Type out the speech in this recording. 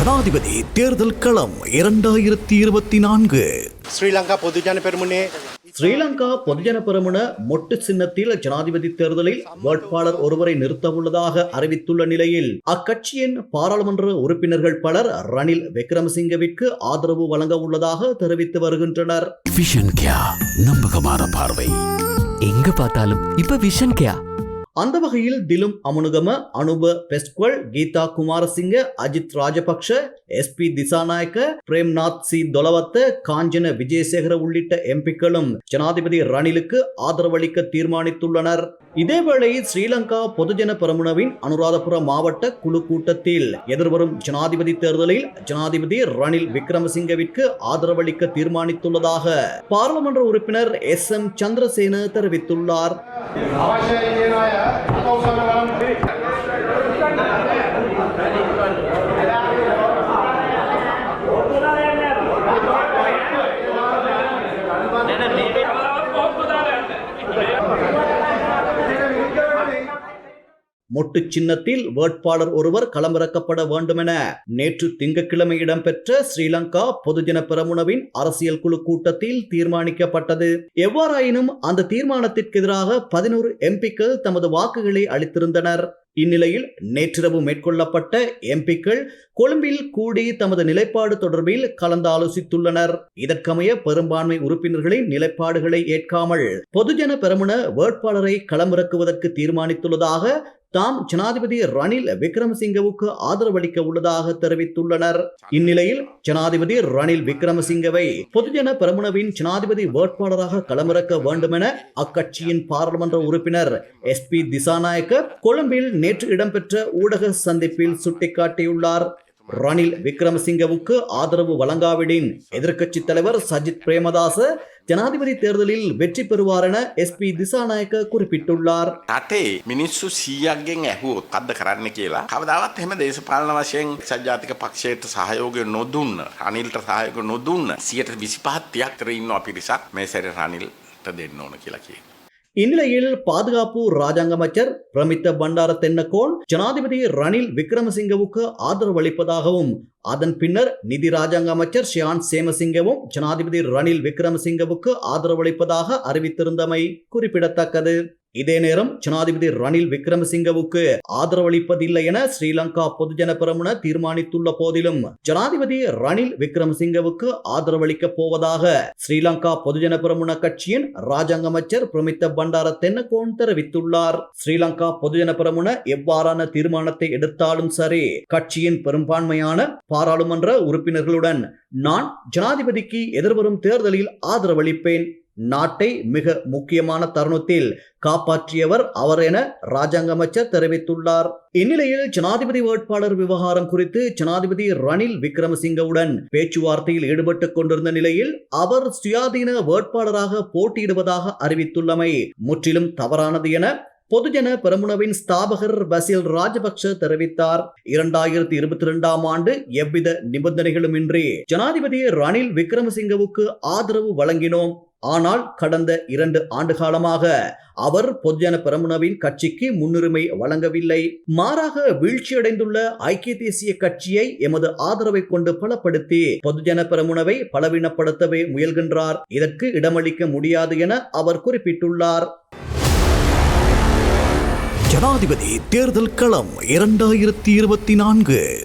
ஜனாதிபதி தேர்தல் களம் இரண்டாயிரத்தி இருபத்தி நான்கு. ஸ்ரீலங்கா பொதுஜன பெருமுனே. ஸ்ரீலங்கா பொதுஜன பெருமுன மொட்டு சின்னத்தில் ஜனாதிபதி தேர்தலில் வேட்பாளர் ஒருவரை நிறுத்த உள்ளதாக அறிவித்துள்ள நிலையில் அக்கட்சியின் பாராளுமன்ற உறுப்பினர்கள் பலர் ரணில் விக்ரமசிங்கவிற்கு ஆதரவு வழங்க உள்ளதாக தெரிவித்து வருகின்றனர். விஷன் நம்பகமான பார்வை. எங்க பார்த்தாலும் இப்ப விஷன் கியா அந்த வகையில் Dilum Amunugama Anupa Pasqual Geetha Kumarasinghe Ajith Rajapaksa S B Dissanayake Premnath C Dolawatte Kanchana Wijesekera உள்ளிட்ட எம்பிக்களும் ஜனாதிபதி ரணிலுக்கு ஆதரவளிக்க தீர்மானித்துள்ளனர். இதேவேளை ஸ்ரீலங்கா பொதுஜன பெரமுனவின் அனுராதபுர மாவட்ட குழு கூட்டத்தில் எதிர்வரும் ஜனாதிபதி தேர்தலில் ஜனாதிபதி ரணில் விக்ரமசிங்கவிற்கு ஆதரவளிக்க தீர்மானித்துள்ளதாக பாராளுமன்ற உறுப்பினர் எஸ் எம் சந்திரசேன தெரிவித்துள்ளார். Thank you. மொட்டு சின்னத்தில் வேட்பாளர் ஒருவர் களமிறக்கப்பட வேண்டுமென நேற்று திங்கட்கிழமை இடம்பெற்ற ஸ்ரீலங்கா பொதுஜன பெரமுனவின் அரசியல் குழு கூட்டத்தில் தீர்மானிக்கப்பட்டது. எவ்வாறாயினும் அந்த தீர்மானத்திற்கு எதிராக பதினோரு எம்பிக்கள் தமது வாக்குகளை அளித்திருந்தனர். இந்நிலையில் நேற்றிரவு மேற்கொள்ளப்பட்ட எம்பிக்கள் கொழும்பில் கூடி தமது நிலைப்பாடு தொடர்பில் கலந்தாலோசித்துள்ளனர். இதற்கமைய பெரும்பான்மை உறுப்பினர்களின் நிலைப்பாடுகளை ஏற்காமல் பொதுஜன பெருமுன வேட்பாளரை களமிறக்குவதற்கு தீர்மானித்துள்ளதாக தாம் ஜனாதிபதி ரணில் விக்ரமசிங்கவுக்கு ஆதரவளிக்க உள்ளதாக தெரிவித்துள்ளனர். இந்நிலையில் ஜனாதிபதி ரணில் விக்ரமசிங்கவை பொதுஜன பிரமுனவின் ஜனாதிபதி வேட்பாளராக களமிறக்க வேண்டுமென அக்கட்சியின் பாராளுமன்ற உறுப்பினர் எஸ் பி திசாநாயக்க கொழும்பில் நேற்று இடம்பெற்ற ஊடக சந்திப்பில் சுட்டிக்காட்டியுள்ளார். ரணில் விக்ரமசிங்கவுக்கு ஆதரவு வழங்காவிடின் எதிர்க்கட்சித் தலைவர் சஜித் பிரேமதாச ஜனாதிபதி தேர்தலில் வெற்றி பெறுவார் என எஸ் பி திசாநாயக்க குறிப்பிட்டுள்ளார் රටේ මිනිස්සු සීයක්ගෙන් ඇහුවොත් අද කරන්න කියලා කවදාවත් එහෙම දේශපාලන වශයෙන් සජාතික පක්ෂයට සහයෝගය නොදුන්න රනිල්ට සහයෝග නොදුන්න සියට විසි පහත්තියක් කර ඉන්නවා පිරිසක් මේ සැර රනිල්ට දෙන්න ඕන කියලා කිය. இந்நிலையில் பாதுகாப்பு ராஜாங்க அமைச்சர் பிரமித்த பண்டார தென்னக்கோன் ஜனாதிபதி ரணில் விக்ரமசிங்கவுக்கு ஆதரவு அளிப்பதாகவும் அதன் பின்னர் நிதி ராஜாங்க அமைச்சர் ஷியான் சேமசிங்கவும் ஜனாதிபதி ரணில் விக்ரமசிங்கவுக்கு ஆதரவு அளிப்பதாக அறிவித்திருந்தமை குறிப்பிடத்தக்கது. இதே நேரம் ஜனாதிபதி ரணில் விக்ரமசிங்கவுக்கு ஆதரவளிப்பதில்லை என ஸ்ரீலங்கா பொதுஜன பெரமுன தீர்மானித்துள்ள போதிலும் ஜனாதிபதி ரணில் விக்ரமசிங்கவுக்கு ஆதரவளிக்கப் போவதாக ஸ்ரீலங்கா பொதுஜன பெரமுன கட்சியின் ராஜாங்க அமைச்சர் பிரமித்த பண்டார தென்னகோன் தெரிவித்துள்ளார். ஸ்ரீலங்கா பொதுஜன பெரமுன எவ்வாறான தீர்மானத்தை எடுத்தாலும் சரி கட்சியின் பெரும்பான்மையான பாராளுமன்ற உறுப்பினர்களுடன் நான் ஜனாதிபதிக்கு எதிர்வரும் தேர்தலில் ஆதரவளிப்பேன். நாட்டை மிக முக்கியமான தருணத்தில் காப்பாற்றியவர் அவர் என ராஜாங்க அமைச்சர் தெரிவித்துள்ளார். இந்நிலையில் ஜனாதிபதி வேட்பாளர் விவகாரம் குறித்து ஜனாதிபதி ரணில் விக்ரமசிங்கவுடன் பேச்சுவார்த்தையில் ஈடுபட்டுக் கொண்டிருந்த நிலையில் அவர் சுயாதீன வேட்பாளராக போட்டியிடுவதாக அறிவித்துள்ளமை முற்றிலும் தவறானது என பொதுஜன பெரமுனவின் ஸ்தாபகர் பசில் ராஜபக்ஷ தெரிவித்தார். இரண்டாயிரத்தி இருபத்தி இரண்டாம் ஆண்டு எவ்வித நிபந்தனைகளுமின்றி ஜனாதிபதி ரணில் விக்ரமசிங்கவுக்கு ஆதரவு வழங்கினோம். ஆனால் கடந்த இரண்டு ஆண்டு காலமாக அவர் பொதுஜன பெரமுனவின் கட்சிக்கு முன்னுரிமை வழங்கவில்லை. மாறாக வீழ்ச்சியடைந்துள்ள ஐக்கிய தேசிய கட்சியை எமது ஆதரவை கொண்டு பலப்படுத்தி பொதுஜன பெரமுனவை பலவீனப்படுத்தவே முயல்கின்றார். இதற்கு இடமளிக்க முடியாது என அவர் குறிப்பிட்டுள்ளார். ஜனாதிபதி தேர்தல் களம் இரண்டாயிரத்தி இருபத்தி நான்கு.